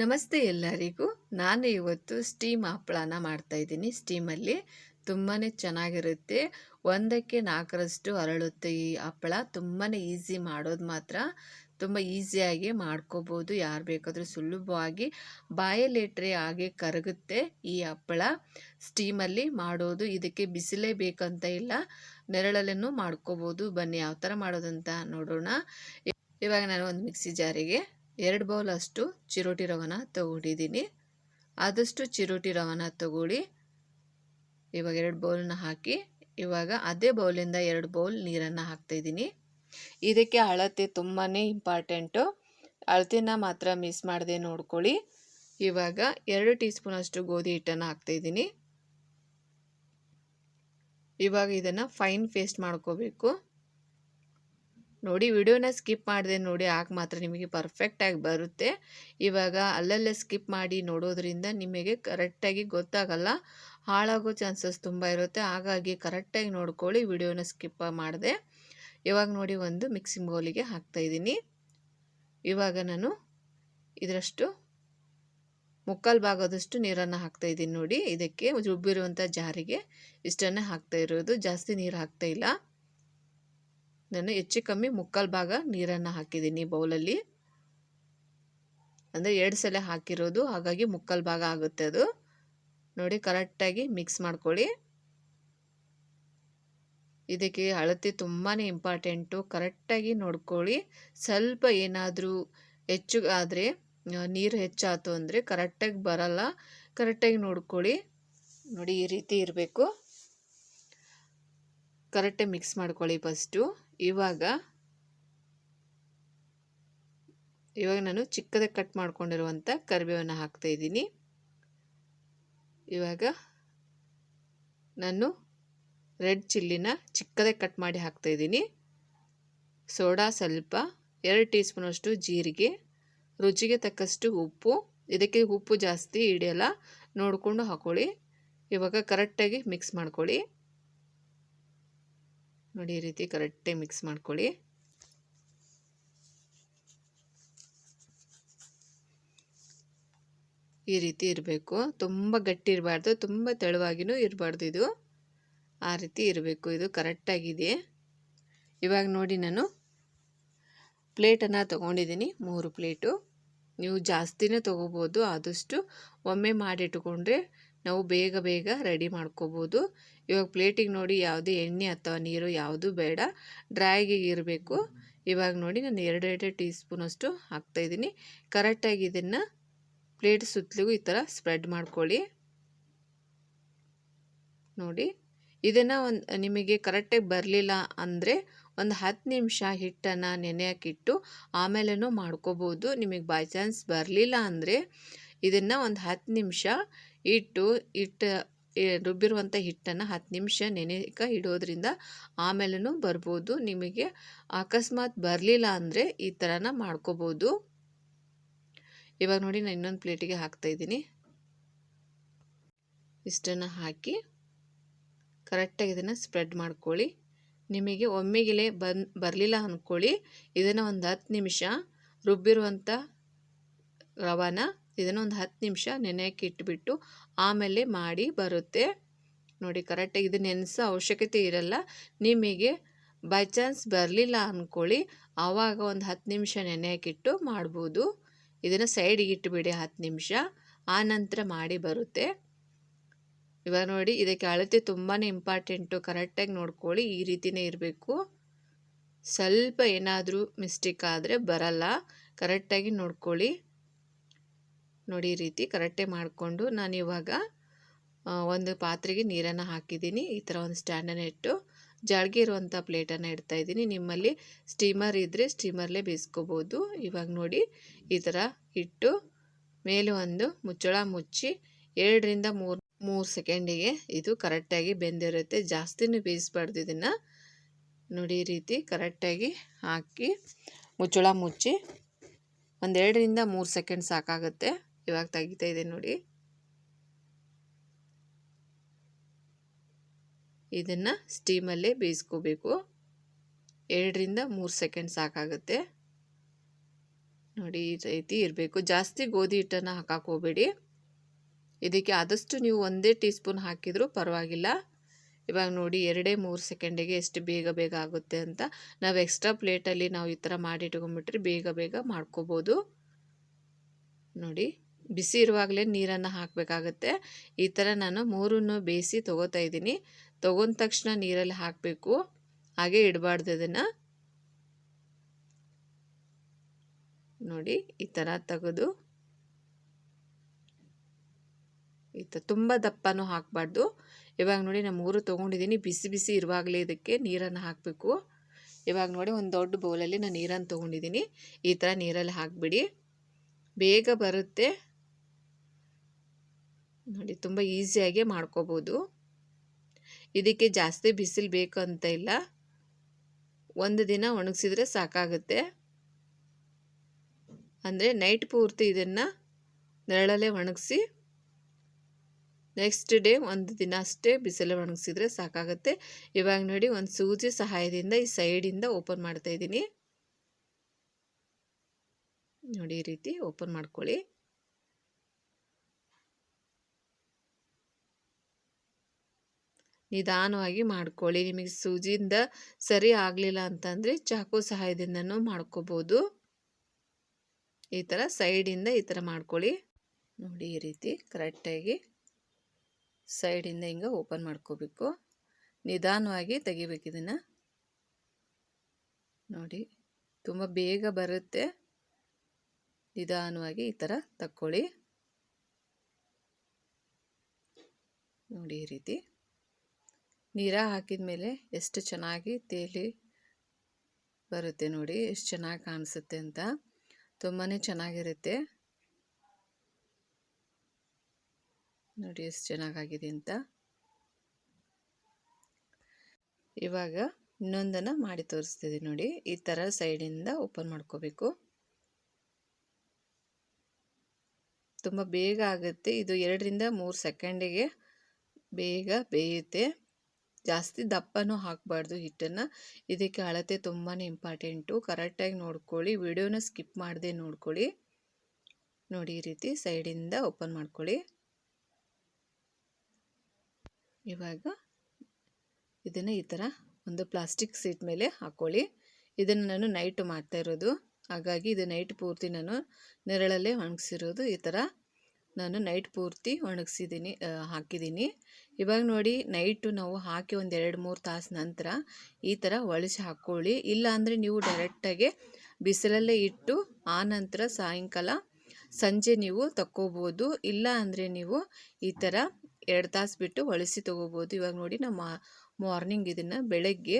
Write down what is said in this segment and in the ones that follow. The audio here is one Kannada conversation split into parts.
ನಮಸ್ತೆ ಎಲ್ಲರಿಗೂ. ನಾನು ಇವತ್ತು ಸ್ಟೀಮ್ ಹಪ್ಪಳನ ಮಾಡ್ತಾಯಿದ್ದೀನಿ ಸ್ಟೀಮಲ್ಲಿ ತುಂಬಾ ಚೆನ್ನಾಗಿರುತ್ತೆ. ಒಂದಕ್ಕೆ ನಾಲ್ಕರಷ್ಟು ಅರಳುತ್ತೆ ಈ ಹಪ್ಪಳ. ತುಂಬಾ ಈಸಿ ಮಾಡೋದು ಮಾತ್ರ. ತುಂಬ ಈಸಿಯಾಗಿ ಮಾಡ್ಕೋಬೋದು. ಯಾರು ಬೇಕಾದರೂ ಸುಲಭವಾಗಿ ಬಾಯಲ್ಲಿಟ್ಟರೆ ಹಾಗೆ ಕರಗುತ್ತೆ ಈ ಹಪ್ಪಳ. ಸ್ಟೀಮಲ್ಲಿ ಮಾಡೋದು. ಇದಕ್ಕೆ ಬಿಸಿಲೇ ಬೇಕಂತ ಇಲ್ಲ. ನೆರಳಲ್ಲೂ ಮಾಡ್ಕೋಬೋದು. ಬನ್ನಿ ಯಾವ ಥರ ಮಾಡೋದಂತ ನೋಡೋಣ. ಇವಾಗ ನಾನು ಒಂದು ಮಿಕ್ಸಿ ಜಾರಿಗೆ ಎರಡು ಬೌಲ್ ಅಷ್ಟು ಚಿರೋಟಿ ರವನ ತಗೊಂಡಿದ್ದೀನಿ. ಆದಷ್ಟು ಚಿರೋಟಿ ರವನ ತಗೊಳ್ಳಿ. ಇವಾಗ ಎರಡು ಬೌಲನ್ನ ಹಾಕಿ, ಇವಾಗ ಅದೇ ಬೌಲಿಂದ ಎರಡು ಬೌಲ್ ನೀರನ್ನು ಹಾಕ್ತಾಯಿದ್ದೀನಿ ಇದಕ್ಕೆ ಅಳತೆ ತುಂಬಾ ಇಂಪಾರ್ಟೆಂಟು. ಅಳತೆನ ಮಾತ್ರ ಮಿಸ್ ಮಾಡದೆ ನೋಡ್ಕೊಳ್ಳಿ. ಇವಾಗ ಎರಡು ಟೀ ಸ್ಪೂನಷ್ಟು ಗೋಧಿ ಹಿಟ್ಟನ್ನು ಹಾಕ್ತಾಯಿದ್ದೀನಿ ಇವಾಗ ಇದನ್ನು ಫೈನ್ ಪೇಸ್ಟ್ ಮಾಡ್ಕೋಬೇಕು. ನೋಡಿ ವಿಡಿಯೋನ ಸ್ಕಿಪ್ ಮಾಡಿದೆ ನೋಡಿ ಆಗ ಮಾತ್ರ ನಿಮಗೆ ಪರ್ಫೆಕ್ಟಾಗಿ ಬರುತ್ತೆ. ಇವಾಗ ಅಲ್ಲಲ್ಲೇ ಸ್ಕಿಪ್ ಮಾಡಿ ನೋಡೋದ್ರಿಂದ ನಿಮಗೆ ಕರೆಕ್ಟಾಗಿ ಗೊತ್ತಾಗಲ್ಲ. ಹಾಳಾಗೋ ಚಾನ್ಸಸ್ ತುಂಬ ಇರುತ್ತೆ. ಹಾಗಾಗಿ ಕರೆಕ್ಟಾಗಿ ನೋಡ್ಕೊಳ್ಳಿ, ವಿಡಿಯೋನ ಸ್ಕಿಪ್ ಮಾಡಿದೆ. ಇವಾಗ ನೋಡಿ ಒಂದು ಮಿಕ್ಸಿಂಗ್ ಬೌಲಿಗೆ ಹಾಕ್ತಾಯಿದ್ದೀನಿ ಇವಾಗ ನಾನು ಇದರಷ್ಟು ಮುಕ್ಕಾಲು ಭಾಗದಷ್ಟು ನೀರನ್ನು ಹಾಕ್ತಾಯಿದ್ದೀನಿ ನೋಡಿ. ಇದಕ್ಕೆ ರುಬ್ಬಿರುವಂಥ ಜಾರಿಗೆ ಇಷ್ಟನ್ನೇ ಹಾಕ್ತಾ ಇರೋದು. ಜಾಸ್ತಿ ನೀರು ಹಾಕ್ತಾಯಿಲ್ಲ ನಾನು ಹೆಚ್ಚು ಕಮ್ಮಿ ಮುಕ್ಕಾಲು ಭಾಗ ನೀರನ್ನು ಹಾಕಿದ್ದೀನಿ ಬೌಲಲ್ಲಿ. ಅಂದರೆ ಎರಡು ಸಲ ಹಾಕಿರೋದು, ಹಾಗಾಗಿ ಮುಕ್ಕಾಲು ಭಾಗ ಆಗುತ್ತೆ ಅದು. ನೋಡಿ ಕರೆಕ್ಟಾಗಿ ಮಿಕ್ಸ್ ಮಾಡ್ಕೊಳ್ಳಿ. ಇದಕ್ಕೆ ಅಳತೆ ತುಂಬಾ ಇಂಪಾರ್ಟೆಂಟು ಕರೆಕ್ಟಾಗಿ ನೋಡ್ಕೊಳ್ಳಿ. ಸ್ವಲ್ಪ ಏನಾದರೂ ಹೆಚ್ಚು ಆದರೆ ನೀರು ಹೆಚ್ಚಾಯ್ತು ಅಂದರೆ ಕರೆಕ್ಟಾಗಿ ಬರಲ್ಲ. ಕರೆಕ್ಟಾಗಿ ನೋಡ್ಕೊಳ್ಳಿ. ನೋಡಿ, ಈ ರೀತಿ ಇರಬೇಕು. ಕರೆಕ್ಟಾಗಿ ಮಿಕ್ಸ್ ಮಾಡ್ಕೊಳ್ಳಿ ಫಸ್ಟು ಇವಾಗ ಇವಾಗ ನಾನು ಚಿಕ್ಕದಾಗಿ ಕಟ್ ಮಾಡ್ಕೊಂಡಿರುವಂಥ ಕರಿಬೇವನ್ನು ಹಾಕ್ತಾಯಿದ್ದೀನಿ ಇವಾಗ ನಾನು ರೆಡ್ ಚಿಲ್ಲಿನ ಚಿಕ್ಕದಾಗಿ ಕಟ್ ಮಾಡಿ ಹಾಕ್ತಾ ಇದ್ದೀನಿ. ಸೋಡಾ ಸ್ವಲ್ಪ ಎರಡು ಟೀ ಸ್ಪೂನಷ್ಟು ಜೀರಿಗೆ, ರುಚಿಗೆ ತಕ್ಕಷ್ಟು ಉಪ್ಪು, ಇದಕ್ಕೆ ಉಪ್ಪು ಜಾಸ್ತಿ ಹಿಡಿಯಲ್ಲ, ನೋಡಿಕೊಂಡು ಹಾಕೊಳ್ಳಿ. ಇವಾಗ ಕರೆಕ್ಟಾಗಿ ಮಿಕ್ಸ್ ಮಾಡ್ಕೊಳ್ಳಿ. ನೋಡಿ ಈ ರೀತಿ ಕರೆಕ್ಟಾಗಿ ಮಿಕ್ಸ್ ಮಾಡ್ಕೊಳ್ಳಿ. ಈ ರೀತಿ ಇರಬೇಕು. ತುಂಬ ಗಟ್ಟಿ ಇರಬಾರ್ದು, ತುಂಬ ತೆಳುವಾಗಿನೂ ಇರಬಾರ್ದು ಇದು. ಆ ರೀತಿ ಇರಬೇಕು. ಇದು ಕರೆಕ್ಟಾಗಿದೆ. ಇವಾಗ ನೋಡಿ ನಾನು ಪ್ಲೇಟನ್ನು ತೊಗೊಂಡಿದ್ದೀನಿ, ಮೂರು ಪ್ಲೇಟು. ನೀವು ಜಾಸ್ತಿನೇ ತೊಗೋಬೋದು, ಆದಷ್ಟು ಒಮ್ಮೆ ಮಾಡಿಟ್ಟುಕೊಂಡ್ರೆ ನಾವು ಬೇಗ ಬೇಗ ರೆಡಿ ಮಾಡ್ಕೋಬೋದು. ಇವಾಗ ಪ್ಲೇಟಿಗೆ ನೋಡಿ ಯಾವುದೇ ಎಣ್ಣೆ ಅಥವಾ ನೀರು ಯಾವುದು ಬೇಡ. ಡ್ರೈಗೆ ಇರಬೇಕು. ಇವಾಗ ನೋಡಿ ನಾನು ಎರಡು ಎರಡು ಟೀ ಸ್ಪೂನಷ್ಟು ಹಾಕ್ತಾಯಿದ್ದೀನಿ ಕರೆಕ್ಟಾಗಿ ಇದನ್ನು ಪ್ಲೇಟ್ ಸುತ್ತಲಿಗೂ ಈ ಥರ ಸ್ಪ್ರೆಡ್ ಮಾಡ್ಕೊಳ್ಳಿ. ನೋಡಿ, ಇದನ್ನು ಒಂದು ನಿಮಗೆ ಕರೆಕ್ಟಾಗಿ ಬರಲಿಲ್ಲ ಅಂದರೆ ಒಂದು ಹತ್ತು ನಿಮಿಷ ಹಿಟ್ಟನ್ನು ನೆನೆಯೋಕ್ಕಿಟ್ಟು ಆಮೇಲೆನೂ ಮಾಡ್ಕೋಬೋದು. ನಿಮಗೆ ಬೈ ಚಾನ್ಸ್ ಬರಲಿಲ್ಲ ಅಂದರೆ ಇದನ್ನು ಒಂದು ಹತ್ತು ನಿಮಿಷ ಇಟ್ಟು ಇಟ್ಟು ರುಬ್ಬಿರುವಂಥ ಹಿಟ್ಟನ್ನು ಹತ್ತು ನಿಮಿಷ ನೆನೆಕ ಇಡೋದ್ರಿಂದ ಆಮೇಲೂ ಬರ್ಬೋದು. ನಿಮಗೆ ಅಕಸ್ಮಾತ್ ಬರಲಿಲ್ಲ ಅಂದರೆ ಈ ಥರನ ಮಾಡ್ಕೋಬೋದು. ಇವಾಗ ನೋಡಿ ನಾನು ಇನ್ನೊಂದು ಪ್ಲೇಟಿಗೆ ಹಾಕ್ತಾಯಿದ್ದೀನಿ ಇಷ್ಟನ್ನು ಹಾಕಿ ಕರೆಕ್ಟಾಗಿ ಇದನ್ನು ಸ್ಪ್ರೆಡ್ ಮಾಡ್ಕೊಳ್ಳಿ. ನಿಮಗೆ ಒಮ್ಮೆಗೆಲೆ ಬಂದು, ಬರಲಿಲ್ಲ ಅಂದ್ಕೊಳ್ಳಿ ಇದನ್ನು ಒಂದು ಹತ್ತು ನಿಮಿಷ ರುಬ್ಬಿರುವಂಥ ರವಾನ ಇದನ್ನು ಒಂದು ಹತ್ತು ನಿಮಿಷ ನೆನೆಯಕ್ಕೆ ಇಟ್ಬಿಟ್ಟು ಆಮೇಲೆ ಮಾಡಿ ಬರುತ್ತೆ. ನೋಡಿ, ಕರೆಕ್ಟಾಗಿ ಇದು ನೆನೆಸೋ ಅವಶ್ಯಕತೆ ಇರಲ್ಲ. ನಿಮಗೆ ಬೈ ಚಾನ್ಸ್ ಬರಲಿಲ್ಲ ಅಂದ್ಕೊಳ್ಳಿ ಆವಾಗ ಒಂದು ಹತ್ತು ನಿಮಿಷ ನೆನೆಯಕ್ಕಿಟ್ಟು ಮಾಡ್ಬೋದು. ಇದನ್ನು ಸೈಡಿಗೆ ಇಟ್ಟುಬಿಡಿ ಹತ್ತು ನಿಮಿಷ. ಆನಂತರ ಮಾಡಿ ಬರುತ್ತೆ. ಇವಾಗ ನೋಡಿ, ಇದಕ್ಕೆ ಅಳತೆ ತುಂಬಾ ಇಂಪಾರ್ಟೆಂಟು ಕರೆಕ್ಟಾಗಿ ನೋಡ್ಕೊಳ್ಳಿ. ಈ ರೀತಿಯೇ ಇರಬೇಕು. ಸ್ವಲ್ಪ ಏನಾದರೂ ಮಿಸ್ಟೇಕ್ ಆದರೆ ಬರಲ್ಲ. ಕರೆಕ್ಟಾಗಿ ನೋಡ್ಕೊಳ್ಳಿ. ನೋಡಿ ರೀತಿ ಕರೆಕ್ಟೇ ಮಾಡಿಕೊಂಡು ನಾನು ಇವಾಗ ಒಂದು ಪಾತ್ರೆಗೆ ನೀರನ್ನು ಹಾಕಿದ್ದೀನಿ. ಈ ಥರ ಒಂದು ಸ್ಟ್ಯಾಂಡನ್ನು ಇಟ್ಟು ಜಾಳ್ಗೆ ಇರುವಂಥ ಪ್ಲೇಟನ್ನು ಇಡ್ತಾಯಿದ್ದೀನಿ ನಿಮ್ಮಲ್ಲಿ ಸ್ಟೀಮರ್ ಇದ್ದರೆ ಸ್ಟೀಮರ್ಲೇ ಬೇಯಿಸ್ಕೋಬೋದು. ಇವಾಗ ನೋಡಿ ಈ ಥರ ಇಟ್ಟು ಮೇಲೆ ಒಂದು ಮುಚ್ಚಳ ಮುಚ್ಚಿ ಎರಡರಿಂದ ಮೂರು ಮೂರು ಸೆಕೆಂಡಿಗೆ ಇದು ಕರೆಕ್ಟಾಗಿ ಬೆಂದಿರುತ್ತೆ. ಜಾಸ್ತಿನೂ ಬೇಯಿಸ್ಬಾರ್ದು ಇದನ್ನು. ನೋಡಿ ರೀತಿ ಕರೆಕ್ಟಾಗಿ ಹಾಕಿ ಮುಚ್ಚಳ ಮುಚ್ಚಿ ಒಂದೆರಡರಿಂದ ಮೂರು ಸೆಕೆಂಡ್ ಸಾಕಾಗುತ್ತೆ. ಇವಾಗ ತೆಗಿತಾ ಇದೆ ನೋಡಿ. ಇದನ್ನು ಸ್ಟೀಮಲ್ಲೇ ಬೇಯಿಸ್ಕೋಬೇಕು. ಎರಡರಿಂದ ಮೂರು ಸೆಕೆಂಡ್ ಸಾಕಾಗುತ್ತೆ. ನೋಡಿ ಈ ರೀತಿ ಇರಬೇಕು. ಜಾಸ್ತಿ ಗೋಧಿ ಹಿಟ್ಟನ್ನು ಹಾಕಕ್ಕೆ ಇದಕ್ಕೆ ಆದಷ್ಟು ನೀವು ಒಂದೇ ಟೀ ಸ್ಪೂನ್ ಹಾಕಿದರೂ ಪರವಾಗಿಲ್ಲ. ಇವಾಗ ನೋಡಿ ಎರಡೇ ಮೂರು ಸೆಕೆಂಡಿಗೆ ಎಷ್ಟು ಬೇಗ ಬೇಗ ಆಗುತ್ತೆ ಅಂತ. ನಾವು ಎಕ್ಸ್ಟ್ರಾ ಪ್ಲೇಟಲ್ಲಿ ನಾವು ಈ ಥರ ಮಾಡಿ ಇಟ್ಕೊಂಡ್ಬಿಟ್ರೆ ಬೇಗ ಬೇಗ ಮಾಡ್ಕೋಬೋದು. ನೋಡಿ. ಬಿಸಿ ಇರುವಾಗಲೇ ನೀರನ್ನು ಹಾಕಬೇಕಾಗತ್ತೆ. ಈ ಥರ ನಾನು ಮೂರನ್ನು ಬೇಯಿಸಿ ತೊಗೋತಾ ಇದ್ದೀನಿ. ತೊಗೊಂಡ ತಕ್ಷಣ ನೀರಲ್ಲಿ ಹಾಕಬೇಕು. ಹಾಗೆ ಇಡಬಾರ್ದು ಅದನ್ನು ನೋಡಿ, ಈ ಥರ ತೆಗೆದು. ಈ ಥರ ತುಂಬ ದಪ್ಪನೂ ಹಾಕಬಾರ್ದು. ಇವಾಗ ನೋಡಿ ನಾನು ಮೂರು ತೊಗೊಂಡಿದ್ದೀನಿ. ಬಿಸಿ ಬಿಸಿ ಇರುವಾಗಲೇ ಇದಕ್ಕೆ ನೀರನ್ನು ಹಾಕಬೇಕು. ಇವಾಗ ನೋಡಿ, ಒಂದು ದೊಡ್ಡ ಬೌಲಲ್ಲಿ ನಾನು ನೀರನ್ನು ತೊಗೊಂಡಿದ್ದೀನಿ. ಈ ಥರ ನೀರಲ್ಲಿ ಹಾಕಿಬಿಡಿ. ಬೇಗ ಬರುತ್ತೆ. ನೋಡಿ, ತುಂಬ ಈಸಿಯಾಗಿ ಮಾಡ್ಕೋಬೋದು. ಇದಕ್ಕೆ ಜಾಸ್ತಿ ಬಿಸಿಲು ಬೇಕು ಅಂತ ಇಲ್ಲ. ಒಂದು ದಿನ ಒಣಗಿಸಿದ್ರೆ ಸಾಕಾಗುತ್ತೆ. ಅಂದರೆ ನೈಟ್ ಪೂರ್ತಿ ಇದನ್ನು ನೆರಳಲ್ಲೇ ಒಣಗಿಸಿ ನೆಕ್ಸ್ಟ್ ಡೇ ಒಂದು ದಿನ ಅಷ್ಟೇ ಬಿಸಿಲು ಒಣಗಿಸಿದ್ರೆ ಸಾಕಾಗುತ್ತೆ. ಇವಾಗ ನೋಡಿ, ಒಂದು ಸೂಜಿ ಸಹಾಯದಿಂದ ಈ ಸೈಡಿಂದ ಓಪನ್ ಮಾಡ್ತಾ ಇದ್ದೀನಿ. ನೋಡಿ, ಈ ರೀತಿ ಓಪನ್ ಮಾಡ್ಕೊಳ್ಳಿ. ನಿಧಾನವಾಗಿ ಮಾಡ್ಕೊಳ್ಳಿ. ನಿಮಗೆ ಸೂಜಿಯಿಂದ ಸರಿ ಆಗಲಿಲ್ಲ ಅಂತಂದರೆ ಚಾಕು ಸಹಾಯದಿಂದನೂ ಮಾಡ್ಕೋಬೋದು. ಈ ಥರ ಸೈಡಿಂದ ಈ ಥರ ಮಾಡ್ಕೊಳ್ಳಿ. ನೋಡಿ ಈ ರೀತಿ ಕರೆಕ್ಟಾಗಿ ಸೈಡಿಂದ ಹಿಂಗೆ ಓಪನ್ ಮಾಡ್ಕೋಬೇಕು. ನಿಧಾನವಾಗಿ ತೆಗಿಬೇಕು ಇದನ್ನು. ನೋಡಿ ತುಂಬ ಬೇಗ ಬರುತ್ತೆ. ನಿಧಾನವಾಗಿ ಈ ಥರ ತಕ್ಕೊಳ್ಳಿ. ನೋಡಿ ಈ ರೀತಿ. ನೀರ ಹಾಕಿದ ಮೇಲೆ ಎಷ್ಟು ಚೆನ್ನಾಗಿ ತೇಲಿ ಬರುತ್ತೆ ನೋಡಿ, ಎಷ್ಟು ಚೆನ್ನಾಗಿ ಕಾಣಿಸುತ್ತೆ ಅಂತ. ತುಂಬಾ ಚೆನ್ನಾಗಿರುತ್ತೆ. ನೋಡಿ ಎಷ್ಟು ಚೆನ್ನಾಗಾಗಿದೆ ಅಂತ. ಇವಾಗ ಇನ್ನೊಂದನ್ನು ಮಾಡಿ ತೋರಿಸ್ತಿದೆ ನೋಡಿ, ಈ ಥರ ಸೈಡಿಂದ ಓಪನ್ ಮಾಡ್ಕೋಬೇಕು. ತುಂಬ ಬೇಗ ಆಗುತ್ತೆ, ಇದು ಎರಡರಿಂದ ಮೂರು ಸೆಕೆಂಡಿಗೆ ಬೇಗ ಬೇಯುತ್ತೆ. ಜಾಸ್ತಿ ದಪ್ಪನೂ ಹಾಕಬಾರ್ದು ಹಿಟ್ಟನ್ನು. ಇದಕ್ಕೆ ಅಳತೆ ತುಂಬಾ ಇಂಪಾರ್ಟೆಂಟು. ಕರೆಕ್ಟಾಗಿ ನೋಡ್ಕೊಳ್ಳಿ. ವಿಡಿಯೋನ ಸ್ಕಿಪ್ ಮಾಡದೆ ನೋಡ್ಕೊಳ್ಳಿ. ನೋಡಿ ಈ ರೀತಿ ಸೈಡಿಂದ ಓಪನ್ ಮಾಡ್ಕೊಳ್ಳಿ. ಇವಾಗ ಇದನ್ನು ಈ ಥರ ಒಂದು ಪ್ಲಾಸ್ಟಿಕ್ ಸೀಟ್ ಮೇಲೆ ಹಾಕ್ಕೊಳ್ಳಿ. ಇದನ್ನು ನಾನು ನೈಟ್ ಮಾಡ್ತಾ ಇರೋದು. ಹಾಗಾಗಿ ಇದು ನೈಟ್ ಪೂರ್ತಿ ನಾನು ನೆರಳಲ್ಲೇ ಒಣಗಿಸಿರೋದು ಈ ಥರ. ನಾನು ನೈಟ್ ಪೂರ್ತಿ ಒಣಗಿಸಿದ್ದೀನಿ ಹಾಕಿದ್ದೀನಿ ಇವಾಗ ನೋಡಿ ನೈಟು ನಾವು ಹಾಕಿ ಒಂದು ಎರಡು ಮೂರು ತಾಸು ನಂತರ ಈ ಥರ ಒಳಸಿ ಹಾಕ್ಕೊಳ್ಳಿ ಇಲ್ಲ ಅಂದರೆ ನೀವು ಡೈರೆಕ್ಟಾಗಿ ಬಿಸಿಲಲ್ಲೇ ಇಟ್ಟು ಆ ನಂತರ ಸಾಯಂಕಾಲ ಸಂಜೆ ನೀವು ತಕ್ಕೋಬೋದು. ಇಲ್ಲ ಅಂದರೆ ನೀವು ಈ ಥರ ಎರಡು ತಾಸು ಬಿಟ್ಟು ಒಳಸಿ ತೊಗೋಬೋದು. ಇವಾಗ ನೋಡಿ ನಮ್ಮ ಮಾರ್ನಿಂಗ್ ಇದನ್ನು ಬೆಳಗ್ಗೆ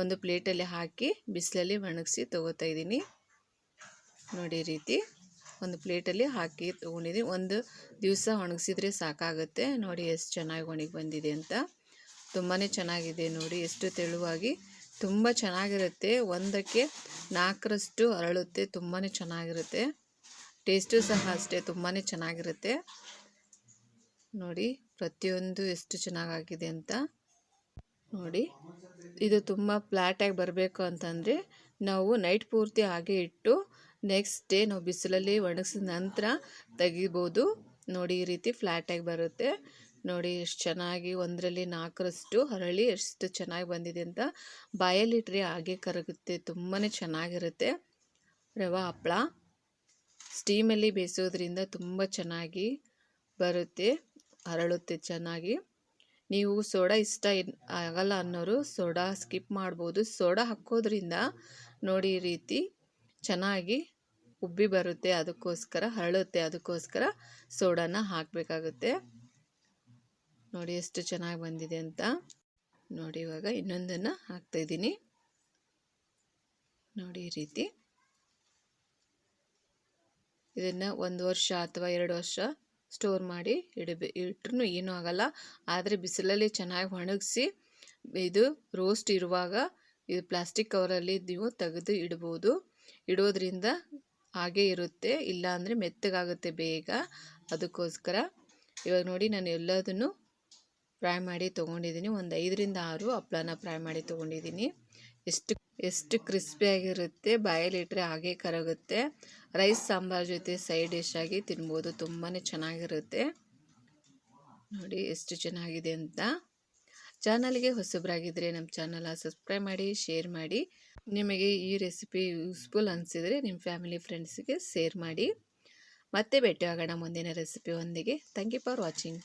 ಒಂದು ಪ್ಲೇಟಲ್ಲಿ ಹಾಕಿ ಬಿಸಿಲಲ್ಲಿ ಒಣಗಿಸಿ ತೊಗೋತಾ ಇದ್ದೀನಿ ನೋಡಿ ರೀತಿ. ಒಂದು ಪ್ಲೇಟಲ್ಲಿ ಹಾಕಿ ತೊಗೊಂಡಿದ್ದೀನಿ. ಒಂದು ದಿವಸ ಒಣಗಿಸಿದ್ರೆ ಸಾಕಾಗುತ್ತೆ. ನೋಡಿ ಎಷ್ಟು ಚೆನ್ನಾಗಿ ಒಣಗಿ ಬಂದಿದೆ ಅಂತ. ತುಂಬಾ ಚೆನ್ನಾಗಿದೆ ನೋಡಿ, ಎಷ್ಟು ತೆಳುವಾಗಿ. ತುಂಬ ಚೆನ್ನಾಗಿರುತ್ತೆ. ಒಂದಕ್ಕೆ ನಾಲ್ಕರಷ್ಟು ಅರಳುತ್ತೆ. ತುಂಬಾ ಚೆನ್ನಾಗಿರುತ್ತೆ. ಟೇಸ್ಟು ಸಹ ಅಷ್ಟೇ ತುಂಬಾ ಚೆನ್ನಾಗಿರುತ್ತೆ. ನೋಡಿ, ಪ್ರತಿಯೊಂದು ಎಷ್ಟು ಚೆನ್ನಾಗಾಗಿದೆ ಅಂತ. ನೋಡಿ, ಇದು ತುಂಬ ಫ್ಲ್ಯಾಟಾಗಿ ಬರಬೇಕು ಅಂತಂದರೆ ನಾವು ನೈಟ್ ಪೂರ್ತಿ ಹಾಗೆ ಇಟ್ಟು ನೆಕ್ಸ್ಟ್ ಡೇ ನಾವು ಬಿಸಿಲಲ್ಲಿ ಒಣಗಿಸಿದ ನಂತರ ತೆಗಿಬೋದು. ನೋಡಿ ಈ ರೀತಿ ಫ್ಲ್ಯಾಟಾಗಿ ಬರುತ್ತೆ. ನೋಡಿ ಎಷ್ಟು ಚೆನ್ನಾಗಿ ಒಂದರಲ್ಲಿ ನಾಲ್ಕರಷ್ಟು, ಹರಳಿ ಎಷ್ಟು ಚೆನ್ನಾಗಿ ಬಂದಿದೆ ಅಂತ ಬಾಯಲ್ಲಿಟ್ಟರೆ ಹಾಗೆ ಕರಗುತ್ತೆ. ತುಂಬಾ ಚೆನ್ನಾಗಿರುತ್ತೆ. ರವೆ ಹಪ್ಪಳ ಸ್ಟೀಮಲ್ಲಿ ಬೇಯಿಸೋದ್ರಿಂದ ತುಂಬ ಚೆನ್ನಾಗಿ ಬರುತ್ತೆ, ಹರಳುತ್ತೆ ಚೆನ್ನಾಗಿ. ನೀವು ಸೋಡಾ ಇಷ್ಟ ಆಗಲ್ಲ ಅನ್ನೋರು ಸೋಡಾ ಸ್ಕಿಪ್ ಮಾಡ್ಬೋದು. ಸೋಡಾ ಹಾಕೋದ್ರಿಂದ ನೋಡಿ ರೀತಿ ಚೆನ್ನಾಗಿ ಉಬ್ಬಿ ಬರುತ್ತೆ ಅದಕ್ಕೋಸ್ಕರ, ಹರಳುತ್ತೆ ಅದಕ್ಕೋಸ್ಕರ ಸೋಡಾನ ಹಾಕಬೇಕಾಗುತ್ತೆ. ನೋಡಿ ಎಷ್ಟು ಚೆನ್ನಾಗಿ ಬಂದಿದೆ ಅಂತ. ನೋಡಿ ಇವಾಗ ಇನ್ನೊಂದನ್ನು ಹಾಕ್ತಾಯಿದ್ದೀನಿ ನೋಡಿ ಈ ರೀತಿ. ಇದನ್ನು ಒಂದು ವರ್ಷ ಅಥವಾ ಎರಡು ವರ್ಷ ಸ್ಟೋರ್ ಮಾಡಿ ಇಡಬೇ ಇಟ್ರೂ ಏನೂ ಆಗಲ್ಲ. ಆದರೆ ಬಿಸಿಲಲ್ಲಿ ಚೆನ್ನಾಗಿ ಒಣಗಿಸಿ ಇದು ರೋಸ್ಟ್ ಇರುವಾಗ, ಇದು ಪ್ಲಾಸ್ಟಿಕ್ ಕವರಲ್ಲಿ ನೀವು ತೆಗೆದು ಇಡ್ಬೋದು. ಇಡೋದ್ರಿಂದ ಹಾಗೇ ಇರುತ್ತೆ. ಇಲ್ಲ ಅಂದರೆ ಮೆತ್ತಗಾಗುತ್ತೆ ಬೇಗ. ಅದಕ್ಕೋಸ್ಕರ ಇವಾಗ ನೋಡಿ ನಾನು ಎಲ್ಲದನ್ನು ಫ್ರೈ ಮಾಡಿ ತೊಗೊಂಡಿದ್ದೀನಿ. ಒಂದು ಐದರಿಂದ ಆರು ಹಪ್ಳನ ಫ್ರೈ ಮಾಡಿ ತೊಗೊಂಡಿದ್ದೀನಿ. ಎಷ್ಟು ಎಷ್ಟು ಕ್ರಿಸ್ಪಿಯಾಗಿರುತ್ತೆ ಬಾಯಲ್ಲಿಟ್ಟರೆ ಹಾಗೆ ಕರಗುತ್ತೆ. ರೈಸ್ ಸಾಂಬಾರ್ ಜೊತೆ ಸೈಡ್ ಡಿಶ್ ಆಗಿ ತಿನ್ಬೋದು. ತುಂಬಾ ಚೆನ್ನಾಗಿರುತ್ತೆ. ನೋಡಿ ಎಷ್ಟು ಚೆನ್ನಾಗಿದೆ ಅಂತ. ಚಾನಲ್ಗೆ ಹೊಸಬ್ರಾಗಿದ್ದರೆ ನಮ್ಮ ಚಾನಲ್ ಸಬ್ಸ್ಕ್ರೈಬ್ ಮಾಡಿ, ಶೇರ್ ಮಾಡಿ. ನಿಮಗೆ ಈ ರೆಸಿಪಿ ಯೂಸ್ಫುಲ್ ಅನಿಸಿದರೆ ನಿಮ್ಮ ಫ್ಯಾಮಿಲಿ ಫ್ರೆಂಡ್ಸಿಗೆ ಶೇರ್ ಮಾಡಿ. ಮತ್ತೆ ಭೇಟಿಯಾಗೋಣ ಮುಂದಿನ ರೆಸಿಪಿ ಒಂದಿಗೆ. Thank you for watching